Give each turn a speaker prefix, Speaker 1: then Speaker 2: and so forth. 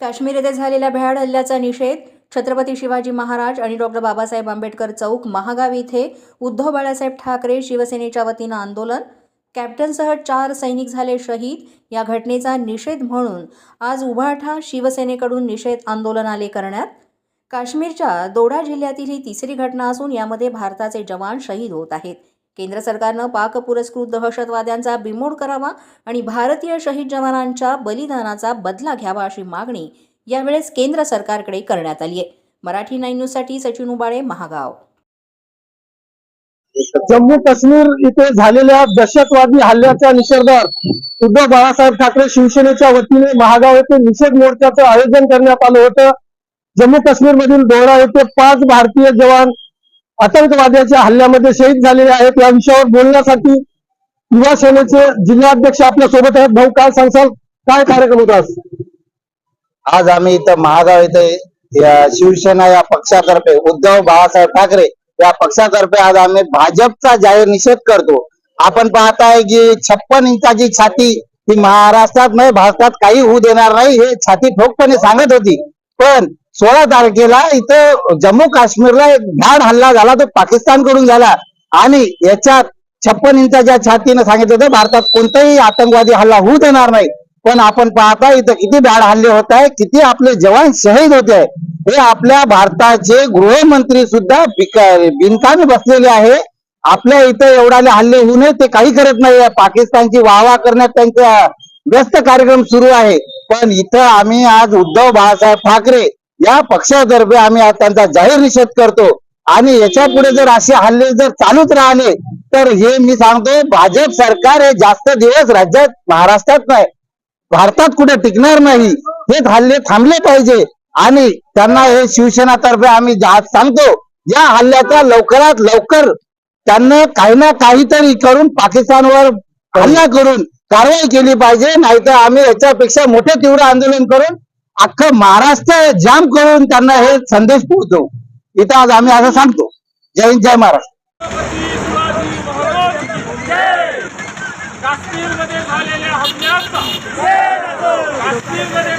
Speaker 1: काश्मीर येथे झालेल्या भ्याड हल्ल्याचा निषेध छत्रपती शिवाजी महाराज आणि डॉक्टर बाबासाहेब आंबेडकर चौक महागाव इथे उद्धव बाळासाहेब ठाकरे शिवसेनेच्या वतीनं आंदोलन. कॅप्टनसह चार सैनिक झाले शहीद. या घटनेचा निषेध म्हणून आज उभाठा शिवसेनेकडून निषेध आंदोलन आले करण्यात. काश्मीरच्या दोडा जिल्ह्यातील ही तिसरी घटना असून यामध्ये भारताचे जवान शहीद होत आहेत. केंद्र सरकारनं पाक पुरस्कृत दहशतवाद्यांचा बिमोड करावा आणि भारतीय शहीद जवानांच्या बलिदानाचा बदला घ्यावा अशी मागणी यावेळेस केंद्र सरकारकडे करण्यात आली आहे मराठी नाईन न्यूजसाठी सचिन उबाळे महागाव.
Speaker 2: जम्मू काश्मीर इथे झालेल्या दहशतवादी हल्ल्याच्या निषेधार्थ उद्धव बाळासाहेब ठाकरे शिवसेनेच्या वतीने महागाव येथे निषेध मोर्चाचं आयोजन करण्यात आलं होतं. जम्मू काश्मीर मधील दोहरा येथे पाच भारतीय जवान आतंकवाद्याच्या हल्ल्यामध्ये शहीद झालेले आहेत या विषयावर बोलण्यासाठी युवा सेनेचे जिल्हाध्यक्ष आपल्यासोबत आहेत. भाऊ काय सांगसाल काय कार्यक्रम होता आज?
Speaker 3: आज आम्ही इथं महागाव इथे या शिवसेना या पक्षातर्फे उद्धव बाळासाहेब ठाकरे या पक्षातर्फे आज आम्ही भाजपचा जाहीर निषेध करतो. आपण पाहताय की छप्पन इंचाची छाती ही महाराष्ट्रात नाही भारतात काही होऊ देणार नाही हे छाती ठोकपणे सांगत होती. पण सोळा तारखेला इथं जम्मू काश्मीरला एक भ्याड हल्ला झाला तो पाकिस्तानकडून झाला. आणि याच्यात छप्पन इंचाच्या छातीनं सांगितलं होतं भारतात कोणताही आतंकवादी हल्ला होऊ देणार नाही. पण आपण पाहता इथं किती भ्याड हल्ले होत आहे किती आपले जवान शहीद होते आहे हे आपल्या भारताचे गृहमंत्री सुद्धा बिनकामी बसलेले आहे. आपल्या इथं एवढाले हल्ले होऊ नये ते काही करत नाही पाकिस्तानची वाहवा करण्यात त्यांचा व्यस्त कार्यक्रम सुरू आहे. पण इथं आम्ही आज उद्धव बाळासाहेब ठाकरे या पक्षातर्फे आम्ही त्यांचा जाहीर निषेध करतो. आणि याच्यापुढे जर असे हल्ले जर चालूच राहिले तर हे मी सांगतो भाजप सरकार हे जास्त दिवस राज्यात महाराष्ट्रात नाही भारतात कुठे टिकणार नाही. हे हल्ले थांबले पाहिजे. आणि त्यांना हे शिवसेनातर्फे आम्ही आज सांगतो या हल्ल्याचा लवकरात लवकर त्यांना काही ना काहीतरी करून पाकिस्तानवर हल्ला करून कारवाई केली पाहिजे. नाहीतर आम्ही याच्यापेक्षा मोठे तीव्र आंदोलन करून अख्खं महाराष्ट्र जाम करून त्यांना हे संदेश पोहोचवू इथं आज आम्ही असं सांगतो. जय हिंद जय महाराष्ट्र. काश्मीरमध्ये झालेल्या काश्मीरमध्ये